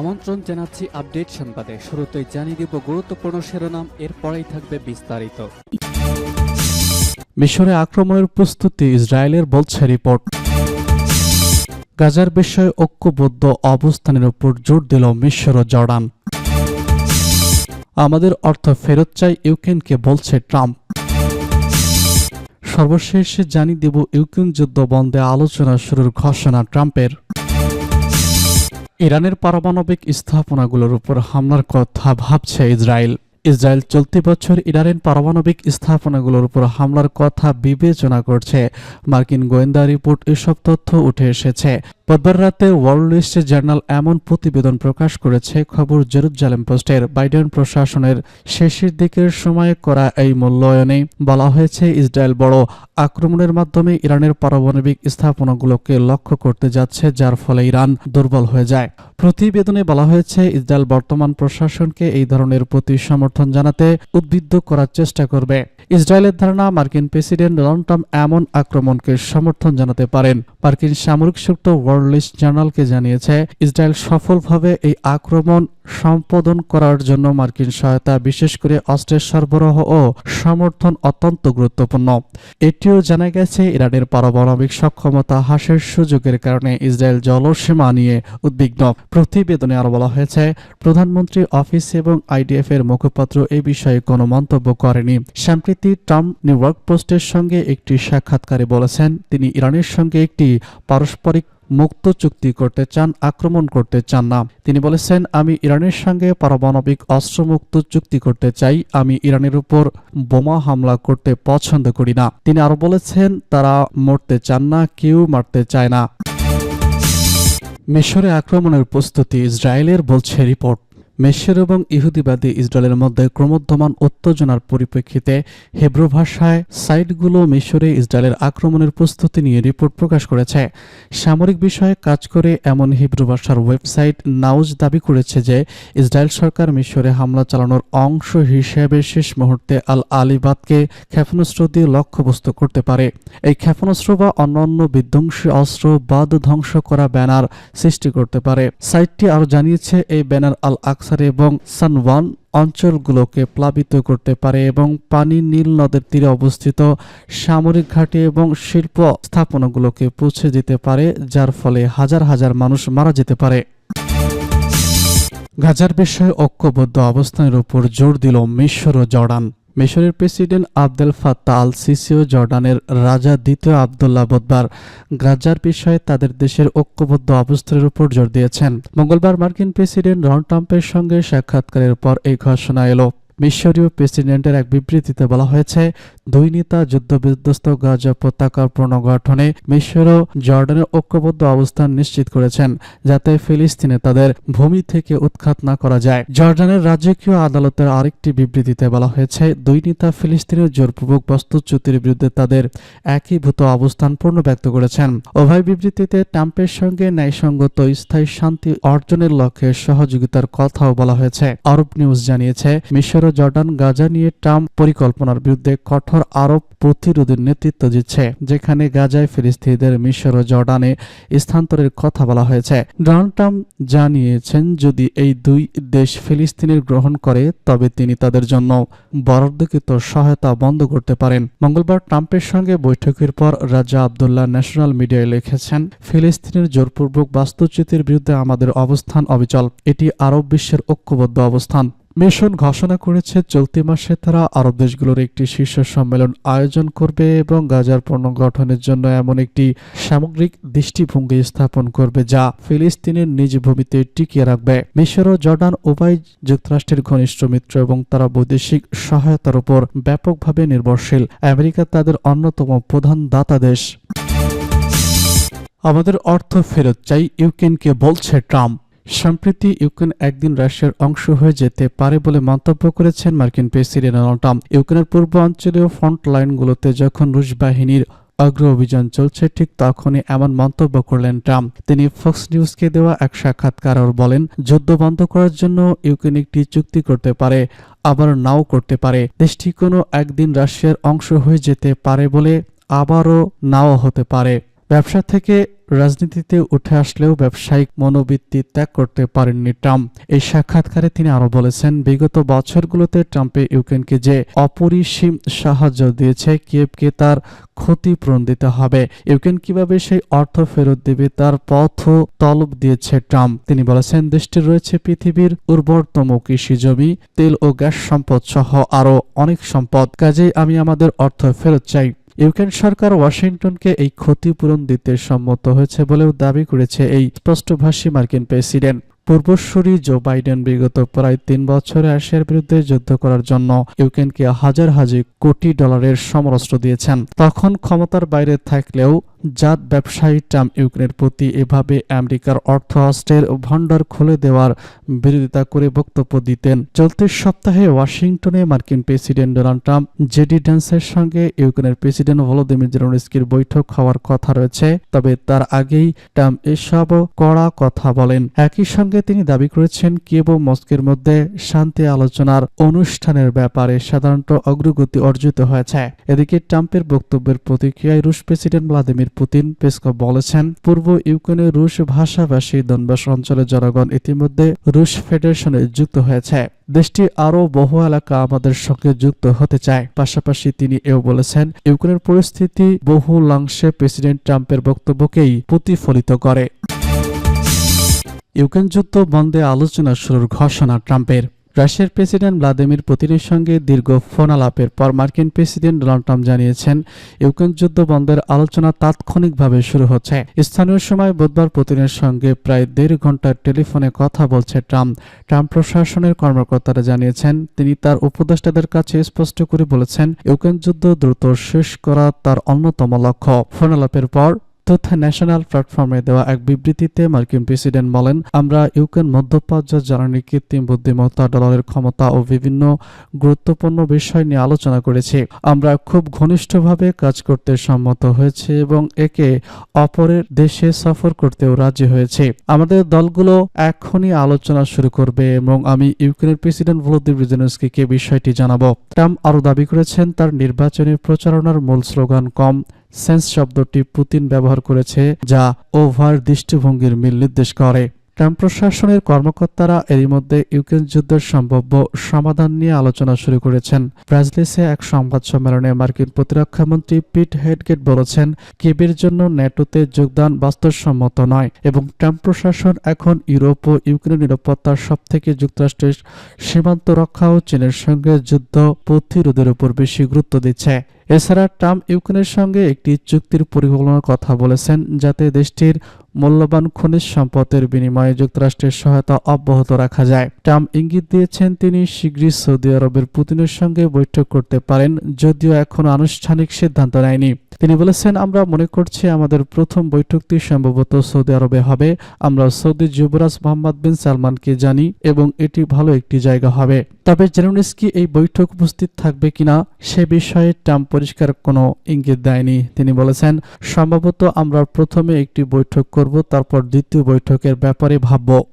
আমন্ত্রণ জানাচ্ছি আপডেট সংবাদে। শুরুতেই জানিয়ে দিব গুরুত্বপূর্ণ শিরোনাম, এরপরেই থাকবে বিস্তারিত। মিশরে আক্রমণের প্রস্তুতি, ইসরায়েলের বলছে রিপোর্ট। গাজার বিষয়ে ঐক্যবদ্ধ অবস্থানের উপর জোর দিল মিশর ও জর্ডান। আমাদের অর্থ ফেরত চাই ইউক্রেনকে, বলছে ট্রাম্প। সর্বশেষ জানিয়ে দেব ইউক্রেন যুদ্ধ বন্ধে আলোচনা শুরুর ঘোষণা ট্রাম্পের। ইরানের পারমাণবিক স্থাপনাগুলোর উপর হামলার কথা ভাবছে ইসরায়েল। ইসরায়েল চলতি বছর ইরানের পারমাণবিক স্থাপনাগুলোর উপর হামলার কথা বিবেচনা করছে। মার্কিন গোয়েন্দা রিপোর্ট এসব তথ্য উঠে এসেছে। বুধবার রাতে ওয়ার্ল্ড লিস্ট জার্নাল এমন প্রতিবেদন প্রকাশ করেছে, খবর জেরুজালেম পোস্টের। বাইডেন প্রশাসনের শেষের দিকের সময়ে করা এই মূল্যায়নে বলা হয়েছে, ইসরায়েল বড় আক্রমণের মাধ্যমে ইরানের পারমাণবিক স্থাপনাগুলোকে লক্ষ্য করতে যাচ্ছে, যার ফলে ইরান দুর্বল হয়ে যায়। প্রতিবেদনে বলা হয়েছে, ইসরায়েল বর্তমান প্রশাসনকে এই ধরনের প্রতি সমর্থন জানাতে উদ্বুদ্ধ করার চেষ্টা করবে। ইসরায়েলের ধারণা, মার্কিন প্রেসিডেন্ট ডোনাল্ড ট্রাম্প এমন আক্রমণকে সমর্থন জানাতে পারেন। মার্কিন সামরিক শক্ত ওয়ার্ল্ড জার্নালকে জানিয়েছে, ইসরায়েল সফলভাবে এই আক্রমণ সম্পাদন করার জন্য মার্কিন সহায়তা, বিশেষ করে অস্ত্রের সরবরাহ ও সমর্থন অত্যন্ত গুরুত্বপূর্ণ। এটিও জানা গেছে, ইরানের পারমাণবিক সক্ষমতা হ্রাসের সুযোগের কারণে ইসরায়েল জলসীমা নিয়ে উদ্বিগ্ন। প্রতিবেদনে আরও বলা হয়েছে, প্রধানমন্ত্রী অফিস এবং আইডিএফ এর মুখপাত্র এ বিষয়ে কোনো মন্তব্য করেনি। সম্প্রতি ট্রাম্প নিউ ইয়র্ক পোস্টের সঙ্গে একটি সাক্ষাৎকারে বলেছেন, তিনি ইরানের সঙ্গে একটি পারস্পরিক মুক্ত চুক্তি করতে চান, আক্রমণ করতে চান না। তিনি বলেছেন, আমি ইরানের সঙ্গে পারমাণবিক অস্ত্রমুক্ত চুক্তি করতে চাই। আমি ইরানের উপর বোমা হামলা করতে পছন্দ করি না। তিনি আরও বলেছেন, তারা মরতে চান না, কেউ মারতে চায় না। মিশরে আক্রমণের প্রস্তুতি ইসরায়েলের বলছে রিপোর্ট। মেশর এবং ইহুদিবাদী ইসরায়েলের মধ্যে ক্রমোদ্যমান উত্তেজনার পরিপ্রেক্ষিতে হেব্রু ভাষায় সাইটগুলো মিশরে ইসরায়েলের আক্রমণের প্রস্তুতি নিয়ে রিপোর্ট প্রকাশ করেছে। সামরিক বিষয়ে কাজ করে এমন হিব্রু ভাষার ওয়েবসাইট নাউজ দাবি করেছে যে ইসরায়েল সরকার মিশরে হামলা চালানোর অংশ হিসেবে শেষ মুহূর্তে আল আলিবাদকে ক্ষেপণাস্ত্র দিয়ে লক্ষ্যবস্তু করতে পারে। এই ক্ষেপণাস্ত্র বা অন্যান্য বিধ্বংসী অস্ত্র বাদ ধ্বংস করা ব্যানার সৃষ্টি করতে পারে। সাইটটি আরও জানিয়েছে, এই ব্যানার আল আকসার এবং সানওয়ান অঞ্চলগুলোকে প্লাবিত করতে পারে এবং পানি নীল নদের তীরে অবস্থিত সামরিক ঘাঁটি এবং শিল্প স্থাপনাগুলোকে পৌঁছে দিতে পারে, যার ফলে হাজার হাজার মানুষ মারা যেতে পারে। গাজার বিষয়ে ঐক্যবদ্ধ অবস্থানের উপর জোর দিল মিশর ও জর্ডান। মিশরের president Abdel Fattah al Sisi ও জর্ডানের রাজা দ্বিতীয় আবদুল্লাহ বুধবার গাজার বিষয়ে তাদের দেশের ঐক্যবদ্ধ অবস্থানের উপর জোর দিয়েছেন। মঙ্গলবার মার্কিন প্রেসিডেন্ট ডোনাল্ড ট্রাম্পের সঙ্গে সাক্ষাৎকারের পর এই ঘোষণা এলো। মিশরীয় প্রেসিডেন্টের এক বিবৃতিতে বলা হয়েছে দুই নেতা যুদ্ধবিধ্বস্ত গাজা উপত্যকার পুনর্গঠনে মিশর ও জর্ডানের ঐক্যবদ্ধ অবস্থান নিশ্চিত করেছেন, যাতে ফিলিস্তিনে তাদের ভূমি থেকে উৎখাত না করা যায়। জর্ডানের রাজকীয় আদালতের আরেকটি বিবৃতিতে বলা হয়েছে, দুই নেতা ফিলিস্তিনের জোরপূর্বক বস্তুচ্যুতির বিরুদ্ধে তাদের একীভূত অবস্থান পূর্ণ ব্যক্ত করেছেন। উভয় বিবৃতিতে ট্রাম্পের সঙ্গে ন্যায়সঙ্গত স্থায়ী শান্তি অর্জনের লক্ষ্যে সহযোগিতার কথাও বলা হয়েছে। আরব নিউজ জানিয়েছে মিশর ও জর্ডান গাজা নিয়ে ট্রাম্প পরিকল্পনার বিরুদ্ধে কঠোর আরব প্রতিরোধের নেতৃত্ব দিচ্ছে, যেখানে গাজায় ফিলিস্তিনিদের মিশর ও জর্ডানে স্থানান্তরের কথা বলা হয়েছে। ডোনাল্ড ট্রাম্প জানিয়েছেন, যদি এই দুই দেশ ফিলিস্তিনের গ্রহণ করে, তবে তিনি তাদের জন্য বরাদ্দকৃত সহায়তা বন্ধ করতে পারেন। মঙ্গলবার ট্রাম্পের সঙ্গে বৈঠকের পর রাজা আবদুল্লাহ ন্যাশনাল মিডিয়ায় লিখেছেন, ফিলিস্তিনের জোরপূর্বক বাস্তুচ্যুতির বিরুদ্ধে আমাদের অবস্থান অবিচল। এটি আরব বিশ্বের ঐক্যবদ্ধ অবস্থান। মিশন ঘোষণা করেছে, চলতি মাসে তারা আরব দেশগুলোর একটি শীর্ষ সম্মেলন আয়োজন করবে এবং গাজার পুনর্গঠনের জন্য এমন একটি সামগ্রিক দৃষ্টিভঙ্গি স্থাপন করবে যা ফিলিস্তিনের নিজ ভূমিতে টিকিয়ে রাখবে। মিশর ও জর্ডান উভয় যুক্তরাষ্ট্রের ঘনিষ্ঠ মিত্র এবং তারা বৈদেশিক সহায়তার উপর ব্যাপকভাবে নির্ভরশীল। আমেরিকা তাদের অন্যতম প্রধান দাতা দেশ। আমাদের অর্থ ফেরত চাই, ইউক্রেনকে বলছে ট্রাম্প। সম্প্রতি ইউক্রেন একদিন রাশিয়ার অংশ হয়ে যেতে পারে বলে মন্তব্য করেছেন মার্কিন প্রেসিডেন্ট ডোনাল্ড ট্রাম্প। ইউক্রেনের পূর্ব অঞ্চলীয় ফ্রন্ট লাইনগুলোতে যখন রুশ বাহিনীর অগ্র অভিযান চলছে, ঠিক তখনই এমন মন্তব্য করলেন ট্রাম্প। তিনি ফক্স নিউজকে দেওয়া এক সাক্ষাৎকার বলেন, যুদ্ধ বন্ধ করার জন্য ইউক্রেন একটি চুক্তি করতে পারে, আবার নাও করতে পারে। দেশটি কোনো একদিন রাশিয়ার অংশ হয়ে যেতে পারে বলে আবারও নাও হতে পারে। ব্যবসা থেকে রাজনীতিতে উঠে আসলেও ব্যবসায়িক মনোবৃত্তি ত্যাগ করতে পারেননি ট্রাম্প। এই সাক্ষাৎকারে তিনি আরও বলেছেন, বিগত বছরগুলোতে ট্রাম্পে ইউক্রেনকে যে অপরিসীম সাহায্য দিয়েছে, কিয়েভকে তার ক্ষতিপূরণ দিতে হবে। ইউক্রেন কীভাবে সেই অর্থ ফেরত দেবে, তার পথ তলব দিয়েছে ট্রাম্প। তিনি বলেছেন, দেশটির রয়েছে পৃথিবীর উর্বরতম কৃষি জমি, তেল ও গ্যাস সম্পদ সহ আরও অনেক সম্পদ। কাজেই আমি আমাদের অর্থ ফেরত চাই। ইউক্রেন সরকার ওয়াশিংটনকে এই ক্ষতিপূরণ দিতে সম্মত হয়েছে বলেও দাবি করেছে এই স্পষ্টভাষী মার্কিন প্রেসিডেন্ট। পূর্বসূরি জো বাইডেন বিগত প্রায় তিন বছরে রাশিয়ার বিরুদ্ধে যুদ্ধ করার জন্য ইউক্রেনকে হাজার হাজার কোটি ডলারের সমরস্ত্র দিয়েছেন। তখন ক্ষমতার বাইরে থাকলেও জাত ব্যবসায়ী ট্রাম্প ইউক্রেনের প্রতি এভাবে আমেরিকার অর্থ অস্ত্রের ভাণ্ডার খুলে দেওয়ার বিরোধিতা করে বক্তব্য দিতেন। চলতি সপ্তাহে ওয়াশিংটনে মার্কিন প্রেসিডেন্ট ডোনাল্ড ট্রাম্প জেডি ড্যান্সের সঙ্গে ইউক্রেনের প্রেসিডেন্ট ভলোদিমির জেলেনস্কির বৈঠক হওয়ার কথা রয়েছে, তবে তার আগেই ট্রাম্প এসব কড়া কথা বলেন। একই সঙ্গে তিনি দাবি করেছেন, কিয়েভ ও মস্কের মধ্যে শান্তি আলোচনার অনুষ্ঠানের ব্যাপারে সাধারণত অগ্রগতি অর্জিত হয়েছে। এদিকে ট্রাম্পের বক্তব্যের প্রতিক্রিয়ায় রুশ প্রেসিডেন্ট ভ্লাদিমির পুতিন পেসকভ বলেছেন, পূর্ব ইউক্রেনের রুশ ভাষাভাষী দনবাস অঞ্চলের জনগণ ইতিমধ্যে রুশ ফেডারেশনে যুক্ত হয়েছে। দেশটি আরও বহু এলাকা আমাদের সঙ্গে যুক্ত হতে চায়। পাশাপাশি তিনি এও বলেছেন, ইউক্রেনের পরিস্থিতি বহু বহুলাংশে প্রেসিডেন্ট ট্রাম্পের বক্তব্যকেই প্রতিফলিত করে। ইউক্রেন যুদ্ধ বন্ধে আলোচনা শুরুর ঘোষণা ট্রাম্পের। রাশিয়ার প্রেসিডেন্ট ভ্লাদিমির পুতিনের সঙ্গে দীর্ঘ ফোন আলাপের পর মার্কিন প্রেসিডেন্ট ডোনাল্ড ট্রাম্প জানিয়েছেন, ইউক্রেন যুদ্ধ বন্ধের আলোচনা তাৎক্ষণিকভাবে শুরু হচ্ছে। স্থানীয় সময় বুধবার পুতিনের সঙ্গে প্রায় দেড় ঘণ্টার টেলিফোনে কথা বলছে ট্রাম্প। ট্রাম্প প্রশাসনের কর্মকর্তারা জানিয়েছেন, তিনি তার উপদেষ্টাদের কাছে স্পষ্ট করে বলেছেন, ইউক্রেন যুদ্ধ দ্রুত শেষ করা তার অন্যতম লক্ষ্য। ফোন আলাপের পর তথ্য ন্যাশনাল প্ল্যাটফর্মে দেওয়া এক বিবৃতিতে মার্কিন প্রেসিডেন্ট বলেন, আমরা ইউক্রেন মধ্যপ্রাচ্য জ্বালানি কৃত্রিম বুদ্ধিমত্তা, ডলারের ক্ষমতা ও বিভিন্ন গুরুত্বপূর্ণ বিষয় নিয়ে আলোচনা করেছি। আমরা খুব ঘনিষ্ঠভাবে কাজ করতে সম্মত হয়েছে এবং একে অপরের দেশে সফর করতেও রাজি হয়েছে। আমাদের দলগুলো এখনই আলোচনা শুরু করবে এবং আমি ইউক্রেনের প্রেসিডেন্ট ভলোদিমির জেলেনস্কিকে বিষয়টি জানাব। ট্রাম্প আরও দাবি করেছেন, তার নির্বাচনী প্রচারণার মূল স্লোগান কম। সেন্স শব্দটি পুতিন ব্যবহার করেছে, যা ওভার দৃষ্টিভঙ্গির মিল নির্দেশ করে। ট্রাম্প প্রশাসনের কর্মকর্তারা এরই মধ্যে ইউক্রেন যুদ্ধের সম্ভাব্য সমাধান নিয়ে আলোচনা শুরু করেছেন। ব্রাজিলিসে এক সংবাদ সম্মেলনে মার্কিন প্রতিরক্ষামন্ত্রী পিট হেডগেট বলেছেন কিবের জন্য ন্যাটোতে যোগদান বাস্তবসম্মত নয় এবং ট্রাম্প প্রশাসন এখন ইউরোপ ও ইউক্রেন নিরাপত্তার সবথেকে যুক্তরাষ্ট্রের সীমান্ত রক্ষা ও চীনের সঙ্গে যুদ্ধ প্রতিরোধের উপর বেশি গুরুত্ব দিচ্ছে। এছাড়া ট্রাম্প ইউক্রেনের সঙ্গে একটি চুক্তির পরিকল্পনার কথা বলেছেন যাতে দেশটির মূল্যবান খনিজ সম্পদের বিনিময়ে যুক্তরাষ্ট্রের সহায়তা অব্যাহত রাখা যায়। ট্রাম্প ইঙ্গিত দিয়েছেন তিনি শীঘ্রই সৌদি আরবের পুতিনের সঙ্গে বৈঠক করতে পারেন, যদিও এখনও আনুষ্ঠানিক সিদ্ধান্ত নেয়নি। তিনি বলেছেন, আমরা মনে করছি আমাদের প্রথম বৈঠকটি সম্ভবত সৌদি আরবে হবে। আমরা সৌদি যুবরাজ মোহাম্মদ বিন সালমানকে জানি এবং এটি ভালো একটি জায়গা হবে। তবে জেলেনস্কি এই বৈঠক উপস্থিত থাকবে কিনা সে বিষয়ে ট্রাম্প পরিষ্কার কোনো ইঙ্গিত দেয়নি। তিনি বলেছেন, সম্ভবত আমরা প্রথমে একটি বৈঠক করব তারপর দ্বিতীয় বৈঠকের ব্যাপারে ভাবব।